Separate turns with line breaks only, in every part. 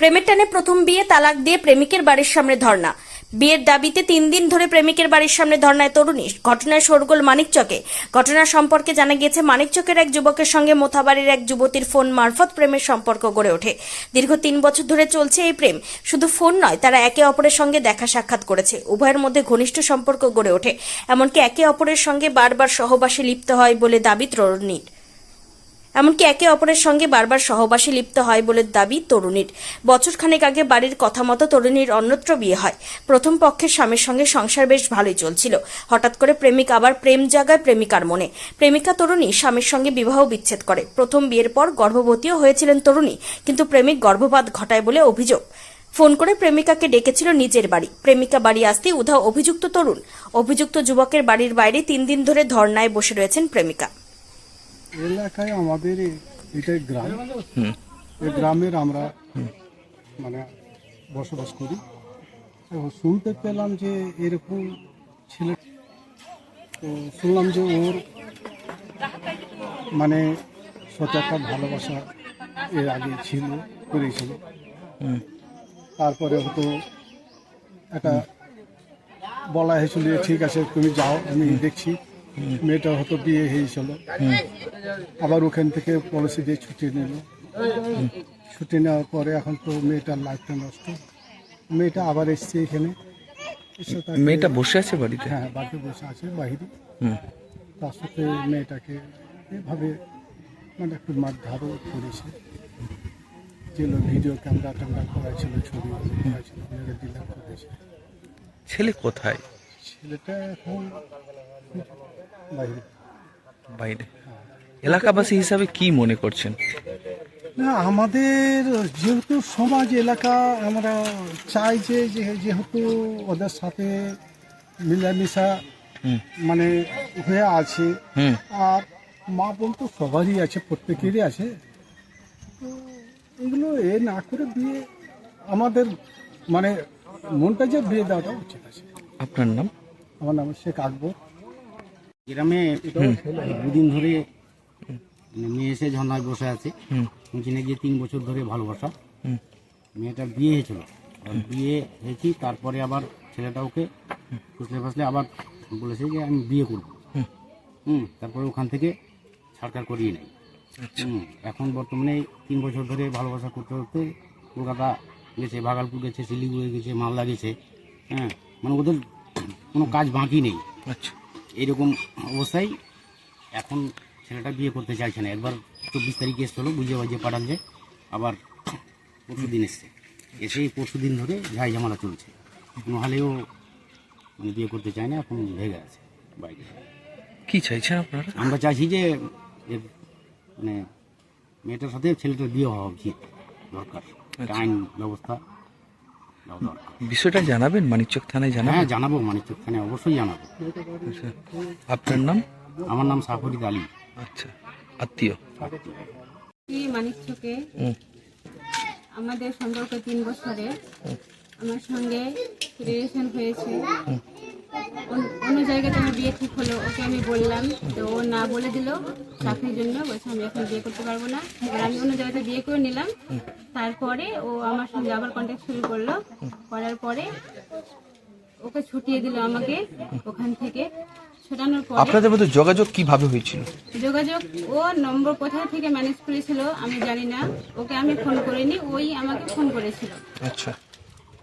প্রেমের টানে প্রথম বিয়ে তালাক দিয়ে প্রেমিকের বাড়ির সামনে ধর্ণা। বিয়ের দাবিতে তিন দিন ধরে প্রেমিকের বাড়ির সামনে ধর্নায় তরুণী। ঘটনায় শোরগোল মানিকচকে। ঘটনা সম্পর্কে জানা গিয়েছে, মানিকচকের এক যুবকের সঙ্গে মোথাবাড়ির এক যুবতীর ফোন মারফত প্রেমের সম্পর্ক গড়ে ওঠে। দীর্ঘ তিন বছর ধরে চলছে এই প্রেম। শুধু ফোন নয়, তারা একে অপরের সঙ্গে দেখা সাক্ষাৎ করেছে। উভয়ের মধ্যে ঘনিষ্ঠ সম্পর্ক গড়ে ওঠে। এমনকি একে অপরের সঙ্গে বারবার সহবাসে লিপ্ত হয় বলে দাবি তরুণীর। এমনকি একে অপরের সঙ্গে বারবার সহবাসে লিপ্ত হয় বলে দাবি তরুণীর। বছরখানেক আগে বাড়ির কথা মতো তরুণীর অন্যত্র বিয়ে হয়। প্রথম পক্ষের স্বামীর সঙ্গে সংসার বেশ ভালোই চলছিল। হঠাৎ করে প্রেমিক আবার প্রেম জাগায় প্রেমিকার মনে। প্রেমিকা তরুণী স্বামীর সঙ্গে বিবাহ বিচ্ছেদ করে। প্রথম বিয়ের পর গর্ভবতীও হয়েছিলেন তরুণী, কিন্তু প্রেমিক গর্ভপাত ঘটায় বলে অভিযোগ। ফোন করে প্রেমিকাকে ডেকেছিল নিজের বাড়ি। প্রেমিকা বাড়ি আসতেই উধাও অভিযুক্ত তরুণ। অভিযুক্ত যুবকের বাড়ির বাইরে তিন দিন ধরে ধর্নায় বসে রয়েছেন প্রেমিকা।
এলাকায় আমাদের এটাই গ্রাম। এই গ্রামের আমরা মানে বসবাস করি। এবং শুনতে পেলাম যে এরকম ছেলে তো শুনলাম যে ওর মানে একটা ভালোবাসা এর আগে ছিল করেছিল। তারপরে হয়তো একটা বলা হয়েছিল ঠিক আছে তুমি যাও আমি দেখছি। মেয়েটা হয়তো বিয়ে হয়েছিল। আবার ওখান থেকে পলিসি দিয়ে ছুটি নিল। ছুটি নেওয়ার পরে এখন তো মেয়েটার লাইফটা নষ্ট। মেয়েটা আবার এসছে এখানে।
মেয়েটা বসে আছে বাড়িতে?
হ্যাঁ বাড়িতে বসে আছে বাইরে।
হুম।
তার সাথে মেয়েটাকে এভাবে মানে একটু মারধারও করেছে। যেগুলো ভিডিও ক্যামেরা ট্যামেরা করা ছিল ছবি ছিল করেছে
ছেলে কোথায়?
ছেলেটা এখন বাইরে।
বাইরে এলাকাবাসী হিসাবে কি মনে করছেন?
না আমাদের যেহেতু সমাজ এলাকা আমরা চাই যে যেহেতু ওদের সাথে মিলামিশা মানে হয়ে আছে আর মা বোন তো সবারই আছে প্রত্যেকেরই আছে। তো এগুলো এ না করে বিয়ে আমাদের মানে মনটা যে বিয়ে দেওয়াটা উচিত আছে।
আপনার নাম?
আমার নাম শেখ আকবর।
গ্রামে দুদিন ধরে মানে মেয়ে এসে ঝর্ণায় বসে আছে। ওখানে গিয়ে তিন বছর ধরে ভালোবাসা। মেয়েটার বিয়ে হয়েছিল। বিয়ে হয়েছি তারপরে আবার ছেলেটা ওকে ফুসলে ফাসলে আবার বলেছে যে আমি বিয়ে করব।
হুম।
তারপরে ওখান থেকে সরকার করিয়ে নেয়।
আচ্ছা।
হুম, এখন বর্তমানে তিন বছর ধরে ভালোবাসা করতে করতে কলকাতা গেছে ভাগালপুর গেছে শিলিগুড়ি গেছে মালদা গেছে। হ্যাঁ মানে ওদের কোনো কাজ বাকি নেই।
আচ্ছা।
এইরকম অবস্থায় এখন ছেলেটা বিয়ে করতে চাইছে না। একবার চব্বিশ তারিখে এসেছিল বুঝে বাজিয়ে যে আবার পরশু দিন এসছে। এসে পরশু দিন ধরে ঝাই ঝামেলা চলছে। নাহলেও মানে বিয়ে করতে চায় না এখন ভেগে আছে বাইরে।
কি চাইছেন আপনারা?
আমরা চাইছি যে এর মানে মেয়েটার সাথে ছেলেটার বিয়ে হওয়া উচিত দরকার। একটা আইন ব্যবস্থা
বিষয়টা জানাবেন? মানিকচক থানায়
হ্যাঁ
জানাবেন
জানাব মানিকচক থানায় অবশ্যই জানাব।
আচ্ছা। আপনার নাম?
আমার নাম সাফরিদ আলী।
আচ্ছা আত্মীয়?
এই মানিকচকে। আমাদের সম্পর্ক তিন বছরে আমার সঙ্গে রিলেশন হয়েছে। জায়গাতে আমার বিয়ে ঠিক হলো ওকে আমি বললাম তো ও না বলে দিল চাকরির জন্য বলছে আমি এখন বিয়ে করতে পারব না। এবার আমি অন্য জায়গাতে বিয়ে করে নিলাম। তারপরে ও আমার সঙ্গে আবার কন্ট্যাক্ট শুরু করল। করার পরে ওকে ছুটিয়ে দিল আমাকে ওখান থেকে। ছোটানোর পরে
আপনাদের মধ্যে যোগাযোগ কীভাবে হয়েছিল?
যোগাযোগ ও নম্বর কোথা থেকে ম্যানেজ করেছিল আমি জানি না। ওকে আমি ফোন করিনি ওই আমাকে ফোন করেছিল।
আচ্ছা।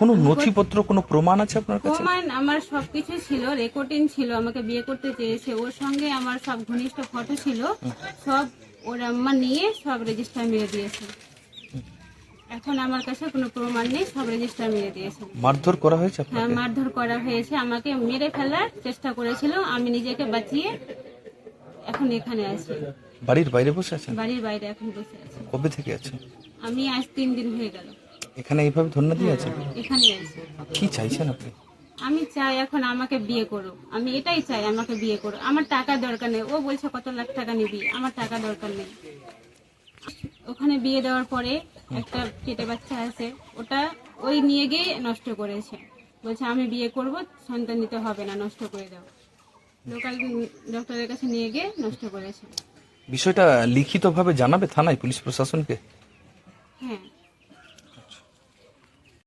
কোনো নথিপত্র কোনো প্রমাণ আছে আপনার কাছে?
প্রমাণ আমার সবকিছু ছিল রেকর্ডিং ছিল আমাকে বিয়ে করতে চেয়েছে। ওর সঙ্গে আমার সব ঘনিষ্ঠ ফটো ছিল সব ওর আম্মা নিয়ে সব রেজিস্টার মেরে দিয়েছে। এখন আমার কাছে কোনো প্রমাণ নেই সব রেজিস্টার মেরে দিয়েছে।
মারধর করা হয়েছে
হ্যাঁ মারধর করা হয়েছে। আমাকে মেরে ফেলার চেষ্টা করেছিল। আমি নিজেকে বাঁচিয়ে এখন এখানে আছি।
বাড়ির বাইরে বসে আছেন?
বাড়ির বাইরে এখন বসে আছি।
কবে থেকে আছেন?
আমি আজ তিন দিন হয়ে গেল।
এখানে এইভাবে ধন্যা দিয়ে আছেন
এখানে আছি।
কি চাইছেন আপনি?
আমি চাই এখন আমাকে বিয়ে করো আমি এটাই চাই আমাকে বিয়ে করো আমার টাকা দরকার নেই। ও বলছে কত লাখ টাকা নিবি? আমার টাকা দরকার নেই। ওখানে বিয়ে দেওয়ার পরে একটা পেটে বাচ্চা আছে ওটা ওই নিয়ে গিয়ে নষ্ট করেছে। বলছে আমি বিয়ে করব সন্তান দিতে হবে না নষ্ট করে দাও। লোকাল ডক্টরের কাছে নিয়ে গিয়ে নষ্ট করেছে।
বিষয়টা লিখিতভাবে জানাবে থানায় পুলিশ প্রশাসনকে?
হ্যাঁ।